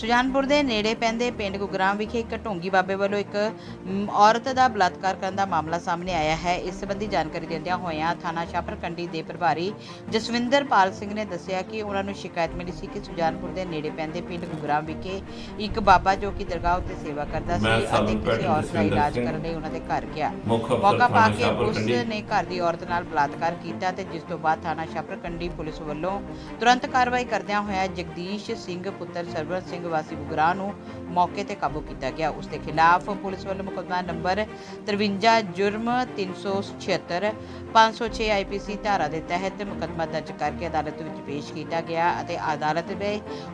ਸੁਜਾਨਪੁਰ ਦੇ ਨੇੜੇ ਪੈਂਦੇ ਪਿੰਡ ਗੁਗਰਾਮ ਵਿਖੇ ਇੱਕ ਢੋਂਗੀ ਬਾਬੇ ਵੱਲੋਂ ਇੱਕ ਔਰਤ ਦਾ ਬਲਾਤਕਾਰ ਕਰਨ ਦਾ ਮਾਮਲਾ ਸਾਹਮਣੇ ਆਇਆ ਹੈ ਇਸ ਸੰਬੰਧੀ ਜਾਣਕਾਰੀ ਦਿੰਦਿਆਂ ਹੋਇਆਂ ਥਾਣਾ ਸ਼ਾਪਰਕੰਡੀ ਦੇ ਪ੍ਰਭਾਰੀ ਜਸਵਿੰਦਰ ਪਾਲ ਸਿੰਘ ਨੇ ਦੱਸਿਆ ਕਿ ਉਹਨਾਂ ਨੂੰ ਸ਼ਿਕਾਇਤ ਮਿਲੀ ਸੀ ਕਿ ਸੁਜਾਨਪੁਰ ਦੇ ਨੇੜੇ ਪੈਂਦੇ ਪਿੰਡ ਗੁਗਰਾਮ ਵਿਖੇ ਇੱਕ ਬਾਬਾ ਜੋ ਕਿ ਦਰਗਾਹ ਉੱਤੇ ਸੇਵਾ ਕਰਦਾ ਸੀ ਅਤੇ ਕਿਸੇ ਔਰਤ ਦਾ ਇਲਾਜ ਕਰਨ ਲਈ ਉਹਨਾਂ ਦੇ ਘਰ ਗਿਆ ਮੌਕਾ ਪਾ ਕੇ ਉਸ। ਨੇ ਘਰ ਦੀ ਔਰਤ ਨਾਲ ਬਲਾਤਕਾਰ ਕੀਤਾ ਤੇ ਜਿਸ ਤੋਂ ਬਾਅਦ ਥਾਣਾ ਸ਼ਾਪਰਕੰਡੀ ਪੁਲਿਸ ਵੱਲੋਂ ਤੁਰੰਤ ਕਾਰਵਾਈ ਕਰਦਿਆਂ ਹੋਇਆ ਜਗਦੀਸ਼ ਸਿੰਘ ਪੁੱਤਰ ਸਰਵਰ ਸਿੰਘ ਵਾਸੀ ਬੁਗਰਾ ਨੂੰ ਮੌਕੇ ਤੇ ਕਾਬੂ ਕੀਤਾ ਗਿਆ। ਉਸ ਦੇ ਖਿਲਾਫ ਪੁਲਿਸ ਵੱਲੋਂ ਮੁਕੱਦਮਾ ਨੰਬਰ 53 ਜੁਰਮ 376 506 ਆਈਪੀਸੀ ਧਾਰਾ ਦੇ ਤਹਿਤ ਮੁਕੱਦਮਾ ਦਰਜ ਕਰਕੇ ਅਦਾਲਤ ਵਿੱਚ ਪੇਸ਼ ਕੀਤਾ ਗਿਆ ਅਤੇ ਅਦਾਲਤ ਦੇ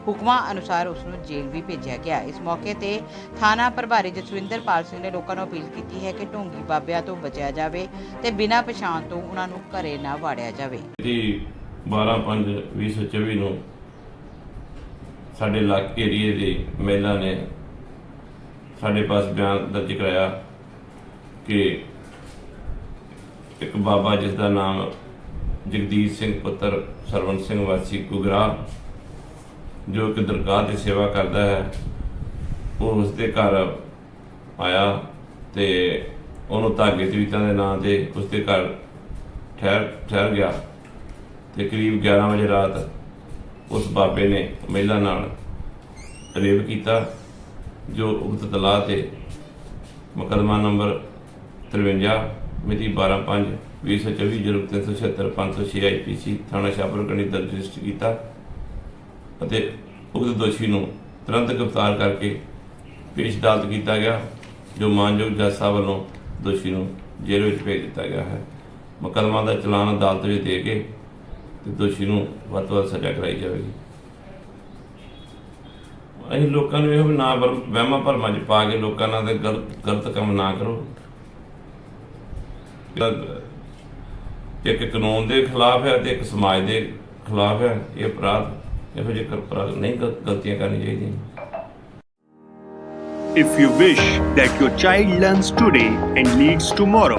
ਹੁਕਮਾਂ ਅਨੁਸਾਰ ਉਸ ਨੂੰ ਜੇਲ੍ਹ ਵੀ ਭੇਜਿਆ ਗਿਆ। ਇਸ ਮੌਕੇ ਤੇ ਥਾਣਾ ਪ੍ਰਭਾਰੀ ਜਸਵਿੰਦਰ ਪਾਲ ਸਿੰਘ ਨੇ ਲੋਕਾਂ ਨੂੰ ਅਪੀਲ ਕੀਤੀ ਹੈ ਕਿ ਢੋਂਗੀ ਬਾਬਿਆਂ ਤੋਂ ਬਚਿਆ ਜਾਵੇ ਤੇ ਬਿਨਾਂ ਪਛਾਣ ਤੋਂ ਉਹਨਾਂ ਨੂੰ ਘਰੇ ਨਾ ਵਾੜਿਆ ਜਾਵੇ। ਦੀ 12/5/2024 ਨੂੰ ਸਾਡੇ ਇਲਾਕੇ ਏਰੀਏ ਦੇ ਮਹਿਲਾ ਨੇ ਸਾਡੇ ਪਾਸ ਬਿਆਨ ਦਰਜ ਕਰਾਇਆ ਕਿ ਇੱਕ ਬਾਬਾ ਜਿਸ ਦਾ ਨਾਮ ਜਗਦੀਸ਼ ਸਿੰਘ ਪੁੱਤਰ ਸਰਵਨ ਸਿੰਘ ਵਾਸੀ ਗੁਗਰਾ ਜੋ ਕਿ ਦਰਗਾਹ ਦੀ ਸੇਵਾ ਕਰਦਾ ਹੈ, ਉਹ ਉਸ ਦੇ ਘਰ ਆਇਆ ਤੇ ਉਹਨੂੰ ਧਾਗੇ ਤਵੀਤਾਂ ਦੇ ਨਾਂ ਤੇ ਉਸ ਦੇ ਘਰ ਠਹਿਰ ਠਹਿਰ ਗਿਆ ਤੇ ਕਰੀਬ 11 ਵਜੇ ਰਾਤ ਉਸ ਬਾਬੇ ਨੇ ਮਹਿਲਾ ਨਾਲ ਰੇਪ ਕੀਤਾ, ਜੋ ਉਕਤ ਤਲਾਹ ਤੇ ਮੁਕੱਦਮਾ ਨੰਬਰ 53 ਮਿਤੀ 12/5 2024 ਜੁਰਮ 376 506 ਆਈਪੀਸੀ ਥਾਣਾ ਸ਼ਾਹਪੁਰਕਣੀ ਦਰਜ ਰਜਿਸਟਰ ਕੀਤਾ ਅਤੇ ਉਕਤ ਦੋਸ਼ੀ ਨੂੰ ਤੁਰੰਤ ਗ੍ਰਿਫਤਾਰ ਕਰਕੇ ਪੇਸ਼ ਅਦਾਲਤ ਕੀਤਾ ਗਿਆ, ਜੋ ਮਾਨਯੋਗ ਜੱਜ ਸਾਹਿਬ ਵੱਲੋਂ ਦੋਸ਼ੀ ਨੂੰ ਜੇਲ੍ਹ ਵਿੱਚ ਭੇਜ ਦਿੱਤਾ ਗਿਆ ਹੈ। ਮੁਕੱਦਮਾ ਦਾ ਚਲਾਨ ਅਦਾਲਤ ਵਿੱਚ ਦੇ ਕੇ ਤੇ ਦੋਸ਼ੀ ਨੂੰ ਵੱਧ ਤੋਂ ਵੱਧ ਸਜ਼ਾ ਕਰਾਈ ਜਾਵੇਗੀ। ਅਸੀਂ ਲੋਕਾਂ ਨੂੰ ਇਹੋ ਨਾ ਵਹਿਮਾਂ ਭਰਮਾਂ 'ਚ ਪਾ ਕੇ ਲੋਕਾਂ ਨਾਲ ਤੇ ਗਲਤ ਗਲਤ ਕੰਮ ਨਾ ਕਰੋ। ਇੱਕ ਕਾਨੂੰਨ ਦੇ ਖਿਲਾਫ ਹੈ ਤੇ ਇੱਕ ਸਮਾਜ ਦੇ ਖਿਲਾਫ ਹੈ। ਇਹ ਅਪਰਾਧ ਇਹੋ ਜਿਹੇ ਅਪਰਾਧ ਨਹੀਂ ਗਲਤੀਆਂ ਕਰਨੀ ਚਾਹੀਦੀਆਂ। If you wish that your child learns today and leads tomorrow,